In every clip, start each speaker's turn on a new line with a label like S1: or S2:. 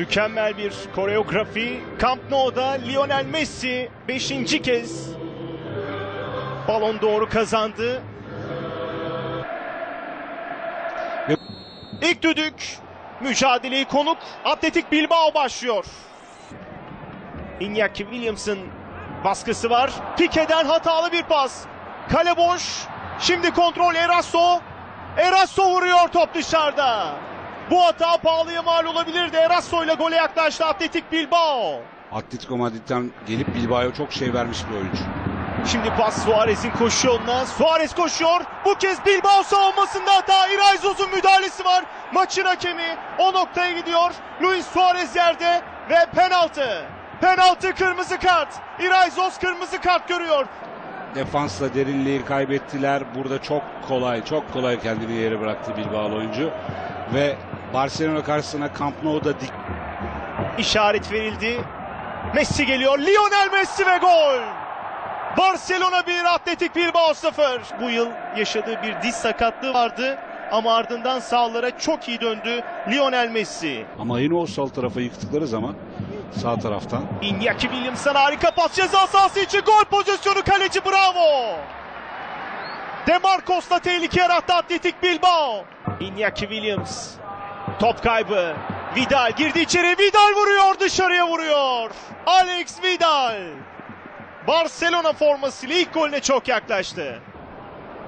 S1: Mükemmel bir koreografi. Camp Nou'da Lionel Messi 5. kez balon doğru kazandı. İlk düdük mücadeleyi konuk Atletik Bilbao başlıyor. Iñaki Williams'ın baskısı var. Pique'den hatalı bir pas. Kale boş. Şimdi kontrol Eraso. Eraso vuruyor top dışarıda. Bu hata pahalıya mal olabilirdi. Eraso ile gole yaklaştı Atletik Bilbao.
S2: Atletico Madrid'den gelip Bilbao'ya çok şey vermiş bir oyuncu.
S1: Şimdi pas Suarez'in koşu yoluna. Suarez koşuyor. Bu kez Bilbao savunmasında hata. İraizos'un müdahalesi var. Maçın hakemi o noktaya gidiyor. Luis Suarez yerde ve penaltı. Penaltı kırmızı kart. İraizos kırmızı kart görüyor.
S2: Defansla derinliği kaybettiler. Burada çok kolay, çok kolay kendini yere bıraktı Bilbao oyuncu. Ve Barcelona karşısına Camp Nou'da dik
S1: İşaret verildi. Messi geliyor. Lionel Messi ve gol. Barcelona 1, Atletik Bilbao 0. Bu yıl yaşadığı bir diz sakatlığı vardı ama ardından sahalara çok iyi döndü Lionel Messi.
S2: ama yine o sol tarafa yıktıkları zaman sağ taraftan
S1: Iñaki Williams'ın harika pas ceza sahası için gol pozisyonu kaleci bravo. Demarcos'la tehlike yarattı Atletik Bilbao. Iñaki Williams. Top kaybı. Vidal girdi içeri. Vidal vuruyor dışarıya vuruyor. Alex Vidal. Barcelona formasıyla ilk golüne çok yaklaştı.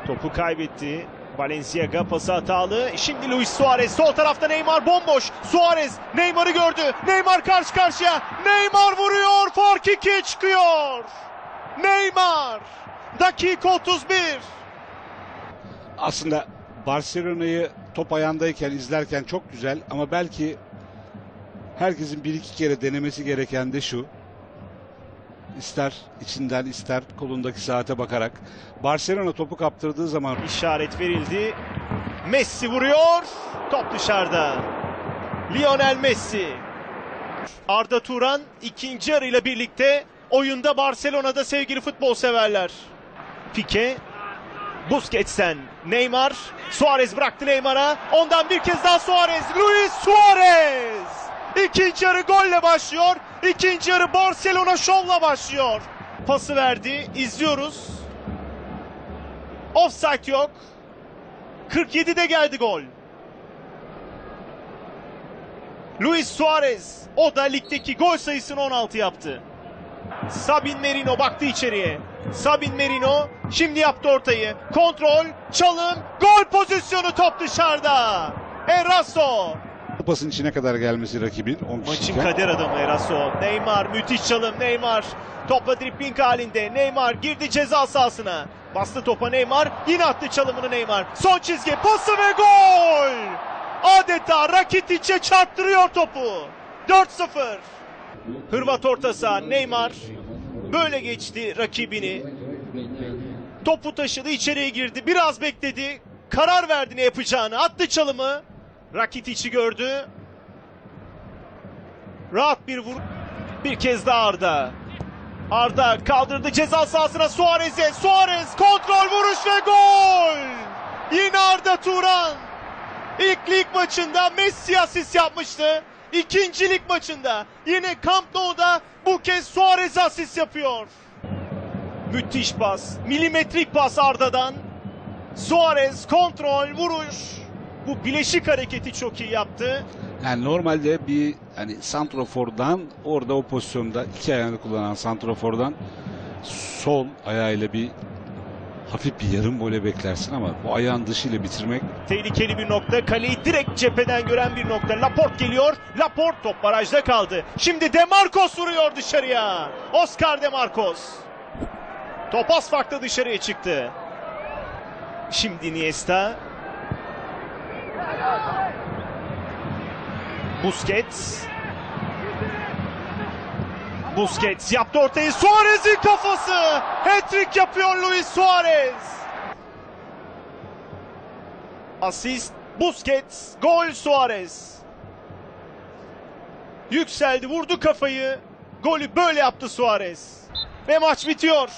S1: Topu kaybetti. Valenciaga pası hatalı. Şimdi Luis Suarez sol tarafta Neymar bomboş. Suarez Neymar'ı gördü. Neymar karşı karşıya. Neymar vuruyor. Fark 2'ye çıkıyor. Neymar. Dakika 31.
S2: aslında Barcelona'yı top ayağındayken izlerken çok güzel ama belki herkesin bir iki kere denemesi gereken de şu. İster içinden ister kolundaki saate bakarak Barcelona topu kaptırdığı zaman
S1: İşaret verildi. Messi vuruyor. Top dışarıda. Lionel Messi. Arda Turan ikinci yarıyla birlikte oyunda Barcelona'da sevgili futbol severler. Pique. Busquets'ten Neymar. Suarez bıraktı Neymar'a. Ondan bir kez daha Suarez. Luis Suarez. İkinci yarı golle başlıyor. İkinci yarı Barcelona şovla başlıyor. Pası verdi. İzliyoruz. Offside yok. 47'de geldi gol. Luis Suarez o da ligdeki gol sayısını 16 yaptı. Sabin Merino baktı içeriye. Sabin Merino şimdi yaptı ortayı. Kontrol, çalım, gol pozisyonu top dışarıda. Eraso.
S2: pasın içine kadar gelmesi rakibin 10
S1: Maçın
S2: kişiyken
S1: kader adamı Eraso. Neymar müthiş çalım Neymar. Topla dripling halinde. Neymar girdi ceza sahasına. Bastı topa Neymar. Yine attı çalımını Neymar. Son çizgi pası ve gol. Adeta Rakitic'e çarptırıyor topu. 4-0. Hırvat orta saha Neymar böyle geçti rakibini. Topu taşıdı içeriye girdi. Biraz bekledi. Karar verdi ne yapacağını. Attı çalımı. Rakitic'i gördü. Rahat bir vur. Bir kez daha Arda. Arda kaldırdı ceza sahasına Suarez'e. Suarez kontrol vuruş ve gol. Yine Arda Turan. İlk lig maçında Messi asist yapmıştı. İkinci lig maçında yine Camp Nou'da bu kez Suarez asist yapıyor. Müthiş pas. Milimetrik pas Arda'dan. Suarez kontrol vuruş. Bu bileşik hareketi çok iyi yaptı.
S2: yani normalde bir hani santrofordan orada o pozisyonda iki ayağını kullanan santrofordan sol ayağıyla bir hafif bir yarım vole beklersin ama bu ayağın dışıyla bitirmek
S1: Tehlikeli bir nokta. Kaleyi direkt cepheden gören bir nokta. Laporte geliyor. Laporte top barajda kaldı. Şimdi Demarcos vuruyor dışarıya. Oscar Demarcos. Top az farklı dışarıya çıktı. Şimdi Iniesta. Busquets. Busquets yaptı ortayı. Suarez'in kafası. Hat-trick yapıyor Luis Suarez. Asist Busquets, gol Suarez. Yükseldi, vurdu kafayı. Golü böyle yaptı Suarez. Ve maç bitiyor.